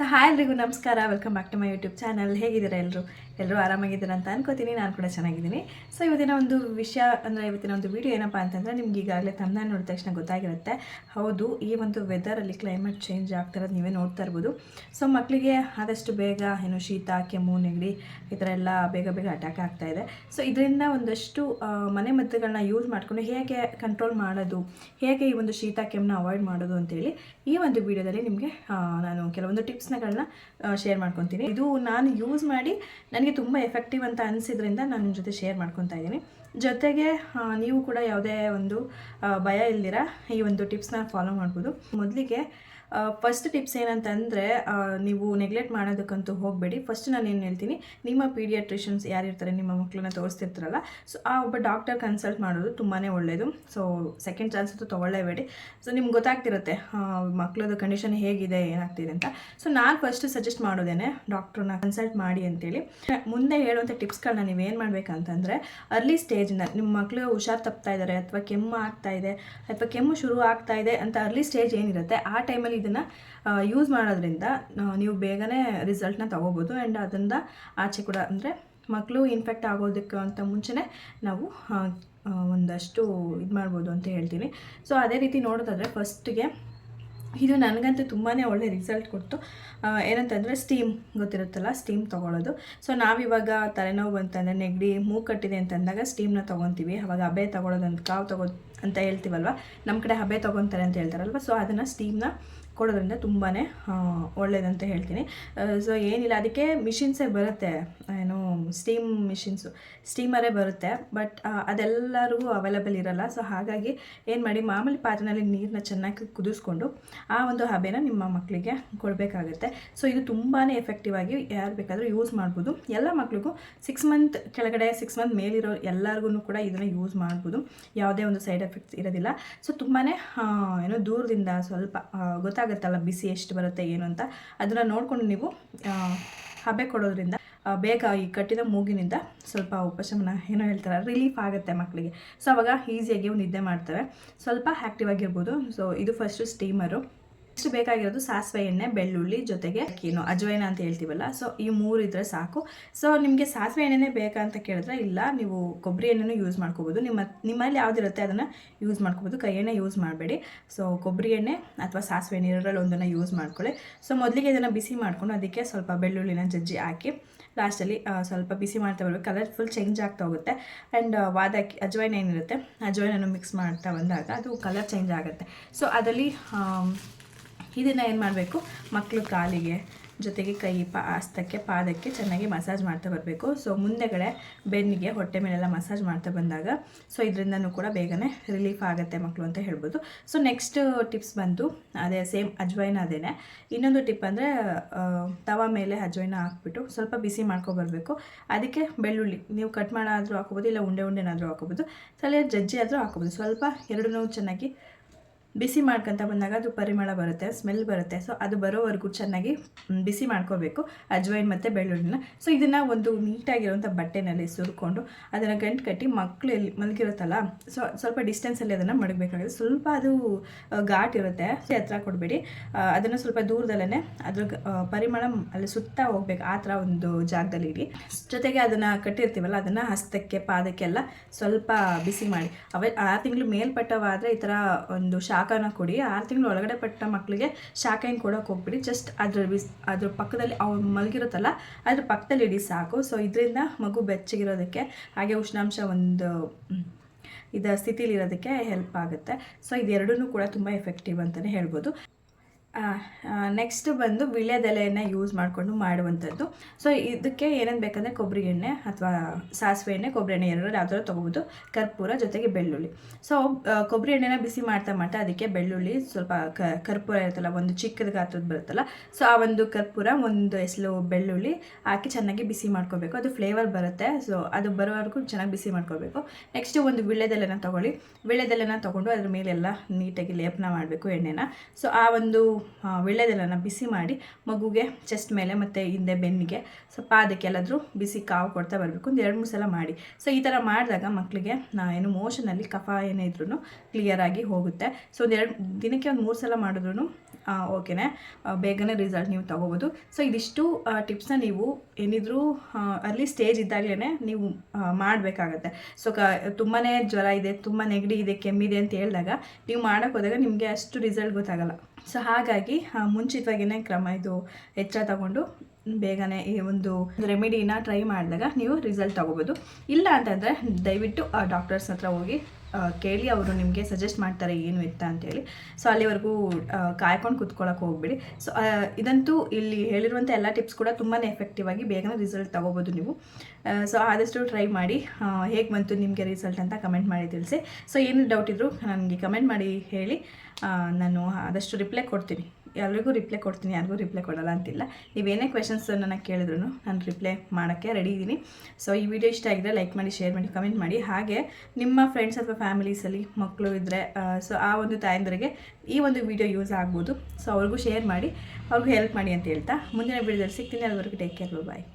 So hi ಎಲ್ರಿಗೂ ನಮಸ್ಕಾರ. Welcome back to my YouTube channel ಹೇಗಿದ್ದೀರಾ ಎಲ್ಲರೂ ಎಲ್ಲರೂ ಆರಾಮಾಗಿದ್ದೀರಾ ಅಂತ ಅನ್ಕೋತೀನಿ. ನಾನು ಕೂಡ ಚೆನ್ನಾಗಿದ್ದೀನಿ. ಸೊ ಇವತ್ತಿನ ಒಂದು ವಿಷಯ ಅಂದರೆ ಇವತ್ತಿನ ಒಂದು ವಿಡಿಯೋ ಏನಪ್ಪ ಅಂತಂದರೆ ನಿಮ್ಗೆ ಈಗಾಗಲೇ ತನ್ನ ನೋಡಿದ ತಕ್ಷಣ ಗೊತ್ತಾಗಿರುತ್ತೆ. ಹೌದು, ಈ ಒಂದು ವೆದರಲ್ಲಿ ಕ್ಲೈಮೇಟ್ ಚೇಂಜ್ ಆಗ್ತಿರೋದು ನೀವೇ ನೋಡ್ತಾ ಇರ್ಬೋದು. ಸೊ ಮಕ್ಕಳಿಗೆ ಆದಷ್ಟು ಬೇಗ ಏನು ಶೀತ, ಕೆಮ್ಮು, ನೆಗಡಿ ಈ ಥರ ಎಲ್ಲ ಬೇಗ ಬೇಗ ಅಟ್ಯಾಕ್ ಆಗ್ತಾ ಇದೆ. ಸೊ ಇದರಿಂದ ಒಂದಷ್ಟು ಮನೆಮದ್ದುಗಳನ್ನ ಮನೆ ಮದ್ದುಗಳನ್ನ ಯೂಸ್ ಮಾಡಿಕೊಂಡು ಹೇಗೆ ಕಂಟ್ರೋಲ್ ಮಾಡೋದು, ಹೇಗೆ ಈ ಒಂದು ಶೀತ, ಕೆಮ್ಮನ್ನ ಅವಾಯ್ಡ್ ಮಾಡೋದು ಅಂತೇಳಿ ಈ ಒಂದು ವಿಡಿಯೋದಲ್ಲಿ ನಿಮಗೆ ನಾನು ಕೆಲವೊಂದು ಟಿಪ್ಸ್ನಗಳನ್ನ ಶೇರ್ ಮಾಡ್ಕೊತೀನಿ. ಇದು ನಾನು ಯೂಸ್ ಮಾಡಿ ನನಗೆ ತುಂಬ ಎಫೆಕ್ಟಿವ್ ಅಂತ ಅನಿಸಿದ್ರಿಂದ ನಾನು ನಿಮ್ಮ ಜೊತೆ ಶೇರ್ ಮಾಡ್ಕೊತಾ ಇದ್ದೀನಿ. ಜೊತೆಗೆ ನೀವು ಕೂಡ ಯಾವುದೇ ಒಂದು ಭಯ ಇಲ್ದಿರ ಈ ಒಂದು ಟಿಪ್ಸ್ನ ಫಾಲೋ ಮಾಡ್ಬೋದು. ಮೊದಲಿಗೆ ಫಸ್ಟ್ ಟಿಪ್ಸ್ ಏನಂತಂದರೆ ನೀವು ನೆಗ್ಲೆಕ್ಟ್ ಮಾಡೋದಕ್ಕಂತೂ ಹೋಗಬೇಡಿ. ಫಸ್ಟ್ ನಾನು ಏನು ಹೇಳ್ತೀನಿ, ನಿಮ್ಮ ಪೀಡಿಯಾಟ್ರಿಷನ್ಸ್ ಯಾರಿರ್ತಾರೆ ನಿಮ್ಮ ಮಕ್ಕಳನ್ನ ತೋರಿಸ್ತಿರ್ತಾರಲ್ಲ ಸೊ ಆ ಒಬ್ಬ ಡಾಕ್ಟರ್ ಕನ್ಸಲ್ಟ್ ಮಾಡೋದು ತುಂಬಾ ಒಳ್ಳೆಯದು ಸೊ ಸೆಕೆಂಡ್ ಚಾನ್ಸ್ ಅಂತೂ ತೊಗೊಳ್ಳೇಬೇಡಿ. ಸೊ ನಿಮ್ಗೆ ಗೊತ್ತಾಗ್ತಿರುತ್ತೆ ಮಕ್ಕಳದ್ದು ಕಂಡೀಷನ್ ಹೇಗಿದೆ, ಏನಾಗ್ತಿದೆ ಅಂತ. ಸೊ ನಾನು ಫಸ್ಟ್ ಸಜೆಸ್ಟ್ ಮಾಡೋದೇನೆ ಡಾಕ್ಟ್ರನ್ನ ಕನ್ಸಲ್ಟ್ ಮಾಡಿ ಅಂತೇಳಿ. ಮುಂದೆ ಹೇಳುವಂಥ ಟಿಪ್ಸ್ಗಳನ್ನ ನೀವೇನು ಮಾಡಬೇಕಂತಂದರೆ ಅರ್ಲಿ ಸ್ಟೇಜ್ನ ನಿಮ್ಮ ಮಕ್ಕಳು ಹುಷಾರು ತಪ್ತಾ ಇದ್ದಾರೆ ಅಥವಾ ಕೆಮ್ಮು ಆಗ್ತಾ ಇದೆ, ಅಥವಾ ಕೆಮ್ಮು ಶುರು ಆಗ್ತಾ ಇದೆ ಅಂತ ಅರ್ಲಿ ಸ್ಟೇಜ್ ಏನಿರುತ್ತೆ, ಆ ಟೈಮಲ್ಲಿ ಇದನ್ನು ಯೂಸ್ ಮಾಡೋದ್ರಿಂದ ನೀವು ಬೇಗನೆ ರಿಸಲ್ಟ್ನ ತೊಗೋಬೋದು. ಆ್ಯಂಡ್ ಅದರಿಂದ ಆಚೆ ಕೂಡ ಅಂದರೆ ಮಕ್ಕಳು ಇನ್ಫೆಕ್ಟ್ ಆಗೋದಕ್ಕೆ ಅಂತ ಮುಂಚೆನೇ ನಾವು ಒಂದಷ್ಟು ಇದು ಮಾಡ್ಬೋದು ಅಂತ ಹೇಳ್ತೀನಿ. ಸೊ ಅದೇ ರೀತಿ ನೋಡೋದಾದರೆ ಫಸ್ಟಿಗೆ ಇದು ನನಗಂತೂ ತುಂಬಾ ಒಳ್ಳೆ ರಿಸಲ್ಟ್ ಕೊಡ್ತು. ಏನಂತಂದರೆ ಸ್ಟೀಮ್ ಗೊತ್ತಿರುತ್ತಲ್ಲ ಸ್ಟೀಮ್ ತೊಗೊಳ್ಳೋದು ಸೊ ನಾವಿವಾಗ ತಲೆನೋವು ಅಂತಂದರೆ ನೆಗಡಿ, ಮೂಗು ಕಟ್ಟಿದೆ ಅಂತಂದಾಗ ಸ್ಟೀಮ್ನ ತೊಗೊತೀವಿ. ಅವಾಗ ಅಬೆ ತೊಗೊಳೋದು ಅಂತ ಕಾವು ತಗೋ ಅಂತ ಹೇಳ್ತೀವಲ್ವ? ನಮ್ಮ ಕಡೆ ಹಬೆ ತೊಗೊತಾರೆ ಅಂತ ಹೇಳ್ತಾರಲ್ವ? ಸೊ ಅದನ್ನು ಸ್ಟೀಮ್ನ ಕೊಡೋದ್ರಿಂದ ತುಂಬಾ ಒಳ್ಳೇದಂತ ಹೇಳ್ತೀನಿ. ಸೊ ಏನಿಲ್ಲ, ಅದಕ್ಕೆ ಮಿಷಿನ್ಸೇ ಬರುತ್ತೆ. ಏನು ಸ್ಟೀಮ್ ಮಿಷಿನ್ಸು ಸ್ಟೀಮರೇ ಬರುತ್ತೆ. ಬಟ್ ಅದೆಲ್ಲರಿಗೂ ಅವೈಲಬಲ್ ಇರಲ್ಲ. ಸೊ ಹಾಗಾಗಿ ಏನು ಮಾಡಿ, ಮಾಮೂಲಿ ಪಾತ್ರೆನಲ್ಲಿ ನೀರನ್ನ ಚೆನ್ನಾಗಿ ಕುದಿಸ್ಕೊಂಡು ಆ ಒಂದು ಹಬೆನ ನಿಮ್ಮ ಮಕ್ಕಳಿಗೆ ಕೊಡಬೇಕಾಗುತ್ತೆ. ಸೊ ಇದು ತುಂಬಾ ಎಫೆಕ್ಟಿವ್ ಆಗಿ ಯಾರು ಬೇಕಾದರೂ ಯೂಸ್ ಮಾಡ್ಬೋದು. ಎಲ್ಲ ಮಕ್ಳಿಗೂ ಸಿಕ್ಸ್ ಮಂತ್ ಕೆಳಗಡೆ ಸಿಕ್ಸ್ ಮಂತ್ ಮೇಲಿರೋ ಎಲ್ಲರಿಗೂ ಕೂಡ ಇದನ್ನು ಯೂಸ್ ಮಾಡ್ಬೋದು. ಯಾವುದೇ ಒಂದು ಸೈಡ್ ಎಫೆಕ್ಟ್ಸ್ ಇರೋದಿಲ್ಲ. ಸೊ ತುಂಬಾ ಏನೋ ದೂರದಿಂದ ಸ್ವಲ್ಪ ಗೊತ್ತಾಗುತ್ತಲ್ಲ ಬಿಸಿ ಎಷ್ಟು ಬರುತ್ತೆ, ಏನು ಅಂತ. ಅದನ್ನು ನೋಡಿಕೊಂಡು ನೀವು ಹಬೆ ಕೊಡೋದ್ರಿಂದ ಬೇಗ ಈ ಕಟ್ಟಿದ ಮೂಗಿನಿಂದ ಸ್ವಲ್ಪ ಉಪಶಮನ ಏನೋ ಹೇಳ್ತಾರೆ ರಿಲೀಫ್ ಆಗುತ್ತೆ ಮಕ್ಕಳಿಗೆ ಸೊ ಅವಾಗ ಈಸಿಯಾಗಿ ನಿದ್ದೆ ಮಾಡ್ತಾರೆ. ಸ್ವಲ್ಪ ಆ್ಯಕ್ಟಿವ್ ಆಗಿರ್ಬೋದು. ಸೊ ಇದು ಫಸ್ಟು ಸ್ಟೀಮರು ನೆಕ್ಸ್ಟ್ ಬೇಕಾಗಿರೋದು ಸಾಸಿವೆ ಎಣ್ಣೆ, ಬೆಳ್ಳುಳ್ಳಿ ಜೊತೆಗೆ ಏನು ಅಜ್ವೈನ ಅಂತ ಹೇಳ್ತೀವಲ್ಲ ಸೊ ಈ ಮೂರು ಇದ್ರೆ ಸಾಕು. ಸೊ ನಿಮಗೆ ಸಾಸಿವೆ ಎಣ್ಣೆನೇ ಬೇಕಾ ಅಂತ ಕೇಳಿದ್ರೆ ಇಲ್ಲ, ನೀವು ಕೊಬ್ಬರಿ ಎಣ್ಣೆನೂ ಯೂಸ್ ಮಾಡ್ಕೋಬೋದು. ನಿಮ್ಮ, ನಿಮ್ಮಲ್ಲಿ ಯಾವುದಿರುತ್ತೆ ಅದನ್ನು ಯೂಸ್ ಮಾಡ್ಕೋಬೋದು. ಕೈ ಎಣ್ಣೆ ಯೂಸ್ ಮಾಡಬೇಡಿ. ಸೊ ಕೊಬ್ಬರಿ ಎಣ್ಣೆ ಅಥವಾ ಸಾಸಿವೆ ಎಣ್ಣೆ ಒಂದನ್ನು ಯೂಸ್ ಮಾಡ್ಕೊಳ್ಳಿ. ಸೊ ಮೊದಲಿಗೆ ಇದನ್ನು ಬಿಸಿ ಮಾಡ್ಕೊಂಡು ಅದಕ್ಕೆ ಸ್ವಲ್ಪ ಬೆಳ್ಳುಳ್ಳಿನ ಜಜ್ಜಿ ಹಾಕಿ ಲಾಸ್ಟಲ್ಲಿ ಸ್ವಲ್ಪ ಬಿಸಿ ಮಾಡ್ತಾ ಬರಬೇಕು. ಕಲರ್ ಫುಲ್ ಚೇಂಜ್ ಆಗ್ತಾ ಹೋಗುತ್ತೆ. ಆ್ಯಂಡ್ ವಾದಾಕಿ ಅಜ್ವೈನ್ ಏನಿರುತ್ತೆ ಅಜ್ವೈನನ್ನು ಮಿಕ್ಸ್ ಮಾಡ್ತಾ ಬಂದಾಗ ಅದು ಕಲರ್ ಚೇಂಜ್ ಆಗುತ್ತೆ. ಸೊ ಅದರಲ್ಲಿ ಇದನ್ನು ಏನು ಮಾಡಬೇಕು? ಮಕ್ಕಳು ಕಾಲಿಗೆ ಜೊತೆಗೆ ಕೈ, ಪ ಹಸ್ತಕ್ಕೆ ಪಾದಕ್ಕೆ ಚೆನ್ನಾಗಿ ಮಸಾಜ್ ಮಾಡ್ತಾ ಬರಬೇಕು. ಸೊ ಮುಂದೆಗಡೆ ಬೆನ್ನಿಗೆ ಹೊಟ್ಟೆ ಮೇಲೆಲ್ಲ ಮಸಾಜ್ ಮಾಡ್ತಾ ಬಂದಾಗ ಸೊ ಇದರಿಂದನೂ ಕೂಡ ಬೇಗನೆ ರಿಲೀಫ್ ಆಗುತ್ತೆ ಮಕ್ಕಳು ಅಂತ ಹೇಳ್ಬೋದು. ಸೊ ನೆಕ್ಸ್ಟ್ ಟಿಪ್ಸ್ ಬಂತು ಅದೇ ಸೇಮ್ ಅಜ್ವೈನ ಅದೇನೆ. ಇನ್ನೊಂದು ಟಿಪ್ ಅಂದರೆ ತವ ಮೇಲೆ ಅಜ್ವೈನ ಹಾಕ್ಬಿಟ್ಟು ಸ್ವಲ್ಪ ಬಿಸಿ ಮಾಡ್ಕೊಬರ್ಬೇಕು ಅದಕ್ಕೆ ಬೆಳ್ಳುಳ್ಳಿ, ನೀವು ಕಟ್ ಮಾಡಾದರೂ ಹಾಕೋಬೋದು, ಇಲ್ಲ ಉಂಡೆ ಉಂಡೆನಾದರೂ ಹಾಕೋಬೋದು. ಸಲ ಜಜ್ಜಿ ಆದರೂ ಹಾಕೋಬೋದು. ಸ್ವಲ್ಪ ಎರಡೂ ಚೆನ್ನಾಗಿ ಬಿಸಿ ಮಾಡ್ಕೊತ ಬಂದಾಗ ಅದು ಪರಿಮಳ ಬರುತ್ತೆ ಸ್ಮೆಲ್ ಬರುತ್ತೆ. ಸೊ ಅದು ಬರೋವರೆಗೂ ಚೆನ್ನಾಗಿ ಬಿಸಿ ಮಾಡ್ಕೋಬೇಕು. ಅಜ್ವೈನ್ ಮತ್ತು ಬೆಳ್ಳುಳ್ಳಿನ. ಸೊ ಇದನ್ನು ಒಂದು ನೀಟಾಗಿರುವಂಥ ಬಟ್ಟೆನಲ್ಲಿ ಸುರ್ಕೊಂಡು, ಅದನ್ನು ಗಂಟು ಕಟ್ಟಿ ಮಕ್ಕಳು ಎಲ್ಲಿ ಮಲಗಿರುತ್ತಲ್ಲ, ಸೊ, ಸ್ವಲ್ಪ ಡಿಸ್ಟೆನ್ಸಲ್ಲಿ ಅದನ್ನು ಮಡಗಬೇಕಾಗುತ್ತೆ. ಸ್ವಲ್ಪ ಅದು ಘಾಟ್ ಇರುತ್ತೆ ಹತ್ರ ಕೊಡಬೇಡಿ. ಅದನ್ನು ಸ್ವಲ್ಪ ದೂರದಲ್ಲೇ ಅದ್ರ ಪರಿಮಳ ಅಲ್ಲಿ ಸುತ್ತ ಹೋಗ್ಬೇಕು, ಆ ಥರ ಒಂದು ಜಾಗದಲ್ಲಿ ಇಡಿ. ಜೊತೆಗೆ ಅದನ್ನು ಕಟ್ಟಿರ್ತೀವಲ್ಲ, ಅದನ್ನು ಹಸ್ತಕ್ಕೆ ಪಾದಕ್ಕೆಲ್ಲ ಸ್ವಲ್ಪ ಬಿಸಿ ಮಾಡಿ. ಅವೇ, ಆ ತಿಂಗಳು ಮೇಲ್ಪಟ್ಟವಾದರೆ ಈ ಥರ ಒಂದು ಶಾಖನ ಕೊಡಿ. ಆರು ತಿಂಗಳು ಒಳಗಡೆ ಪಟ್ಟ ಮಕ್ಕಳಿಗೆ ಶಾಖ ಏನು ಕೊಡೋಕೆ ಹೋಗ್ಬಿಡಿ. ಜಸ್ಟ್ ಅದ್ರ ಬಿಸ್ ಅದ್ರ ಪಕ್ಕದಲ್ಲಿ ಅವ್ರು ಮಲಗಿರುತ್ತಲ್ಲ, ಅದ್ರ ಪಕ್ಕದಲ್ಲಿ ಇಡಿ ಸಾಕು. ಸೊ ಇದರಿಂದ ಮಗು ಬೆಚ್ಚಗಿರೋದಕ್ಕೆ ಹಾಗೆ ಉಷ್ಣಾಂಶ ಒಂದು ಇದರ ಇದ ಸ್ಥಿತಿಲಿರೋದಕ್ಕೆ ಹೆಲ್ಪ್ ಆಗುತ್ತೆ. ಸೊ ಇದೆರಡೂ ಕೂಡ ತುಂಬ ಎಫೆಕ್ಟಿವ್ ಅಂತಲೇ ಹೇಳ್ಬೋದು. ನೆಕ್ಸ್ಟ್ ಬಂದು ವಿಳ್ಯದೆಲೆಯನ್ನು ಯೂಸ್ ಮಾಡಿಕೊಂಡು ಮಾಡುವಂಥದ್ದು. ಸೊ ಇದಕ್ಕೆ ಏನೇನು ಬೇಕಂದರೆ ಕೊಬ್ಬರಿ ಎಣ್ಣೆ ಅಥವಾ ಸಾಸಿವೆ ಎಣ್ಣೆ, ಕೊಬ್ಬರಿ ಎಣ್ಣೆ ಎರಡರಲ್ಲಿ ಯಾವ್ದಾದ್ರು ತೊಗೋಬೋದು. ಕರ್ಪೂರ ಜೊತೆಗೆ ಬೆಳ್ಳುಳ್ಳಿ. ಸೊ ಕೊಬ್ಬರಿ ಎಣ್ಣೆನ ಬಿಸಿ ಮಾಡ್ತಾ ಮಾಡ್ತಾ ಅದಕ್ಕೆ ಬೆಳ್ಳುಳ್ಳಿ, ಸ್ವಲ್ಪ ಕರ್ಪೂರ ಇರುತ್ತಲ್ಲ, ಒಂದು ಚಿಕ್ಕದ ಗಾತ್ರದ ಬರುತ್ತಲ್ಲ ಸೊ ಆ ಒಂದು ಕರ್ಪೂರ, ಒಂದು ಹೆಸಲು ಬೆಳ್ಳುಳ್ಳಿ ಹಾಕಿ ಚೆನ್ನಾಗಿ ಬಿಸಿ ಮಾಡ್ಕೋಬೇಕು. ಅದು ಫ್ಲೇವರ್ ಬರುತ್ತೆ ಸೊ ಅದು ಬರೋವರೆಗೂ ಚೆನ್ನಾಗಿ ಬಿಸಿ ಮಾಡ್ಕೋಬೇಕು. ನೆಕ್ಸ್ಟ್ ಒಂದು ವಿಳ್ಯದೆಲೆನ ತೊಗೊಳ್ಳಿ. ವಿಳ್ಯದೆಲೆನ ತೊಗೊಂಡು ಅದ್ರ ಮೇಲೆಲ್ಲ ನೀಟಾಗಿ ಲೇಪನ ಮಾಡಬೇಕು ಎಣ್ಣೆನ. ಸೊ ಆ ಒಂದು ಆ, ವೀಳ್ಯದೆಲೆನ ಬಿಸಿ ಮಾಡಿ ಮಗುಗೆ ಚೆಸ್ಟ್ ಮೇಲೆ ಮತ್ತು ಹಿಂದೆ ಬೆನ್ನಿಗೆ ಸ್ವಲ್ಪ ಅದಕ್ಕೆ ಎಲ್ಲಾದರೂ ಬಿಸಿ ಕಾವು ಕೊಡ್ತಾ ಬರಬೇಕು ಒಂದು ಎರಡು ಮೂರು ಸಲ ಮಾಡಿ ಸೊ ಈ ಥರ ಮಾಡಿದಾಗ ಮಕ್ಕಳಿಗೆ ಏನು ಮೋಷನಲ್ಲಿ ಕಫ ಏನೇ ಇದ್ರೂ ಕ್ಲಿಯರಾಗಿ ಹೋಗುತ್ತೆ. ಸೊ ಒಂದು ಎರಡು ದಿನಕ್ಕೆ ಒಂದು ಮೂರು ಸಲ ಮಾಡಿದ್ರು ಓಕೆನೆ ಬೇಗನೆ ರಿಸಲ್ಟ್ ನೀವು ತೊಗೋಬೋದು. ಸೊ ಇದಿಷ್ಟು ಟಿಪ್ಸ್ನ ನೀವು ಏನಿದ್ರೂ ಅರ್ಲಿ ಸ್ಟೇಜ್ ಇದ್ದಾಗಲೇ ನೀವು ಮಾಡಬೇಕಾಗತ್ತೆ. ಸೊ ಕ ತುಂಬಾ ಜ್ವರ ಇದೆ ತುಂಬ ನೆಗಡಿ ಇದೆ ಕೆಮ್ಮಿದೆ ಅಂತ ಹೇಳಿದಾಗ ನೀವು ಮಾಡೋಕ್ಕೆ ಹೋದಾಗ ನಿಮಗೆ ಅಷ್ಟು ರಿಸಲ್ಟ್ ಗೊತ್ತಾಗಲ್ಲ. ಸೊ ಹಾಗಾಗಿ ಮುಂಚಿತವಾಗಿನೇ ಮುಂಚಿತವಾಗಿಯೇ ಕ್ರಮ ಇದು ಎಚ್ಚರ ತಗೊಂಡು ಬೇಗನೆ ಈ ಒಂದು ರೆಮಿಡಿನ ಟ್ರೈ ಮಾಡಿದಾಗ ನೀವು ರಿಸಲ್ಟ್ ತಗೋಬೋದು. ಇಲ್ಲ ಅಂತಂದರೆ ದಯವಿಟ್ಟು ಆ ಡಾಕ್ಟರ್ಸ್ ಹತ್ರ ಹೋಗಿ ಕೇಳಿ ಅವರು ನಿಮಗೆ ಸಜೆಸ್ಟ್ ಮಾಡ್ತಾರೆ ಏನು ಎತ್ತ ಅಂತೇಳಿ. ಸೊ ಅಲ್ಲಿವರೆಗೂ ಕಾಯ್ಕೊಂಡು ಕುತ್ಕೊಳ್ಳೋಕೆ ಹೋಗ್ಬೇಡಿ. ಸೊ ಇದಂತೂ ಇಲ್ಲಿ ಹೇಳಿರುವಂಥ ಎಲ್ಲ ಟಿಪ್ಸ್ ಕೂಡ ತುಂಬಾ ಎಫೆಕ್ಟಿವ್ ಆಗಿ ಬೇಗನೆ ರಿಸಲ್ಟ್ ತೊಗೋಬೋದು ನೀವು. ಸೊ ಆದಷ್ಟು ಟ್ರೈ ಮಾಡಿ ಹೇಗೆ ಬಂತು ನಿಮಗೆ ರಿಸಲ್ಟ್ ಅಂತ ಕಮೆಂಟ್ ಮಾಡಿ ತಿಳಿಸಿ. ಸೊ ಏನು ಡೌಟ್ ಇದ್ದರೂ ನನಗೆ ಕಮೆಂಟ್ ಮಾಡಿ ಹೇಳಿ. ನಾನು ಆದಷ್ಟು ರಿಪ್ಲೈ ಕೊಡ್ತೀನಿ. ಎಲ್ರಿಗೂ ರಿಪ್ಲೈ ಕೊಡ್ತೀನಿ, ಯಾರಿಗೂ ರಿಪ್ಲೈ ಕೊಡಲ್ಲ ಅಂತಿಲ್ಲ. ನೀವೇನೇ ಕ್ವೆಶನ್ಸ್ ನನ್ನ ಕೇಳಿದ್ರು ನಾನು ರಿಪ್ಲೈ ಮಾಡೋಕ್ಕೆ ರೆಡಿ ಇದ್ದೀನಿ ಸೊ ಈ ವಿಡಿಯೋ ಇಷ್ಟ ಆಗಿದ್ರೆ ಲೈಕ್ ಮಾಡಿ ಶೇರ್ ಮಾಡಿ ಕಮೆಂಟ್ ಮಾಡಿ. ಹಾಗೆ ನಿಮ್ಮ ಫ್ರೆಂಡ್ಸ್ ಅಥವಾ ಫ್ಯಾಮಿಲೀಸಲ್ಲಿ ಮಕ್ಕಳು ಇದ್ದರೆ ಸೊ ಆ ಒಂದು ತಾಯಂದರಿಗೆ ಈ ಒಂದು ವಿಡಿಯೋ ಯೂಸ್ ಆಗ್ಬೋದು. ಸೊ ಅವ್ರಿಗೂ ಶೇರ್ ಮಾಡಿ, ಅವ್ರಿಗೂ ಹೆಲ್ಪ್ ಮಾಡಿ ಅಂತ ಹೇಳ್ತಾ ಮುಂದಿನ ವಿಡಿಯೋದಲ್ಲಿ ಸಿಗ್ತೀನಿ. ಅಲ್ಲಿವರೆಗೂ ಟೇಕ್ ಕೇರ್ ಬಾಯ್